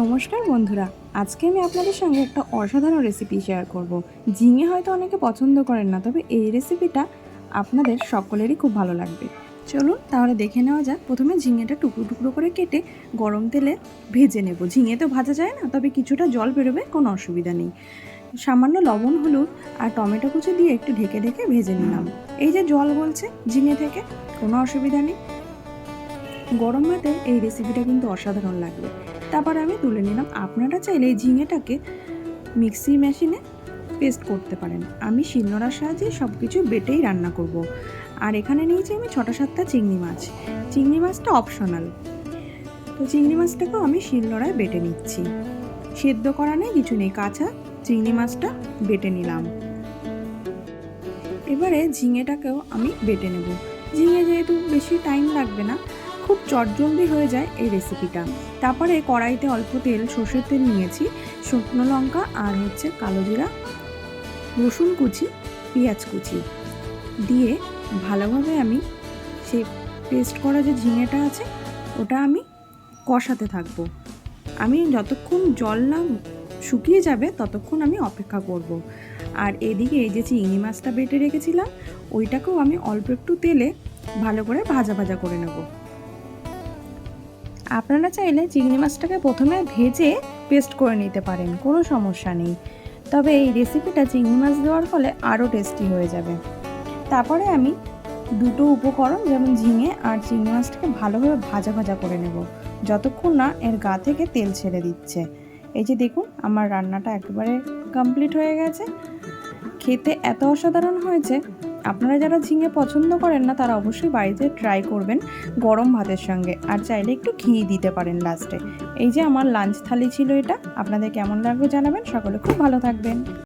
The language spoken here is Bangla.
নমস্কার বন্ধুরা, আজকে আমি আপনাদের সঙ্গে একটা অসাধারণ রেসিপি শেয়ার করব। ঝিঙে হয়তো অনেকে পছন্দ করেন না, তবে এই রেসিপিটা আপনাদের সকলেরই খুব ভালো লাগবে। চলুন তাহলে দেখে নেওয়া যাক। প্রথমে ঝিঙেটা টুকরো টুকরো করে কেটে গরম তেলে ভেজে নেব। ঝিঙে তো ভাজা যায় না, তবে কিছুটা জল বেরোবে, কোনো অসুবিধা নেই। সামান্য লবণ, হলুদ আর টমেটো কুচি দিয়ে একটু ঢেকে ঢেকে ভেজে নিলাম। এই যে জল বলছে ঝিঙে থেকে, কোনো অসুবিধা নেই। গরম ভাতে এই রেসিপিটা কিন্তু অসাধারণ লাগবে। তারপর আমি তুলে নিলাম। আপনারা চাইলে এই ঝিঙেটাকে মিক্সি মেশিনে পেস্ট করতে পারেন। আমি শিলনোড়ার সাহায্যে সব কিছু বেটেই রান্না করব। আর এখানে নিয়েছি আমি ছটা সাতটা চিংড়ি মাছ। চিংড়ি মাছটা অপশনাল তো চিংড়ি মাছটাকেও আমি শিলনোড়ায় বেটে নিচ্ছি। সেদ্ধ করা নেই, কিছু নেই। কাঁচা চিংড়ি মাছটা বেটে নিলাম। এবারে ঝিঙেটাকেও আমি বেটে নেব। ঝিঙে যেহেতু বেশি টাইম লাগবে না খুব চটজলদি হয়ে যায় এই রেসিপিটা তারপরে কড়াইতে অল্প তেল, সর্ষের তেল নিয়েছি, শুকনো লঙ্কা আর হচ্ছে কালো জিরা, রসুন কুচি, পেঁয়াজ কুচি। দিয়ে ভালোভাবে আমি সেই পেস্ট করা যে ঝিঙেটা আছে, ওটা আমি কষাতে থাকব। আমি যতক্ষণ জল না শুকিয়ে যাবে, ততক্ষণ আমি অপেক্ষা করব। আর এদিকে এই যে চিংড়ি মাছটা বেটে রেখেছিলাম, ওইটাকেও আমি অল্প একটু তেলে ভালো করে ভাজা ভাজা করে নেব। আপনারা চাইলে চিংড়ি মাছটাকে প্রথমে ভেজে পেস্ট করে নিতে পারেন, কোনো সমস্যা নেই। তবে এই রেসিপিটা চিংড়ি মাছ দেওয়ার ফলে আরও টেস্টি হয়ে যাবে। তারপরে আমি দুটো উপকরণ, যেমন ঝিঙে আর চিংড়ি মাছটাকে ভালোভাবে ভাজা ভাজা করে নেব। যতক্ষণ না এর গা থেকে তেল ছেড়ে দিচ্ছে। এই যে দেখুন, আমার রান্নাটা একেবারে কমপ্লিট হয়ে গেছে। খেতে এত অসাধারণ হয়েছে আপনারা যারা ঝিঙে পছন্দ করেন না, তারা অবশ্যই বাড়িতে ট্রাই করবেন গরম ভাতের সঙ্গে। আর চাইলে একটু ঘি দিতে পারেন লাস্টে এই যে আমার লাঞ্চ থালি ছিল এটা, আপনাদের কেমন লাগবে জানাবেন? সকলে খুব ভালো থাকবেন।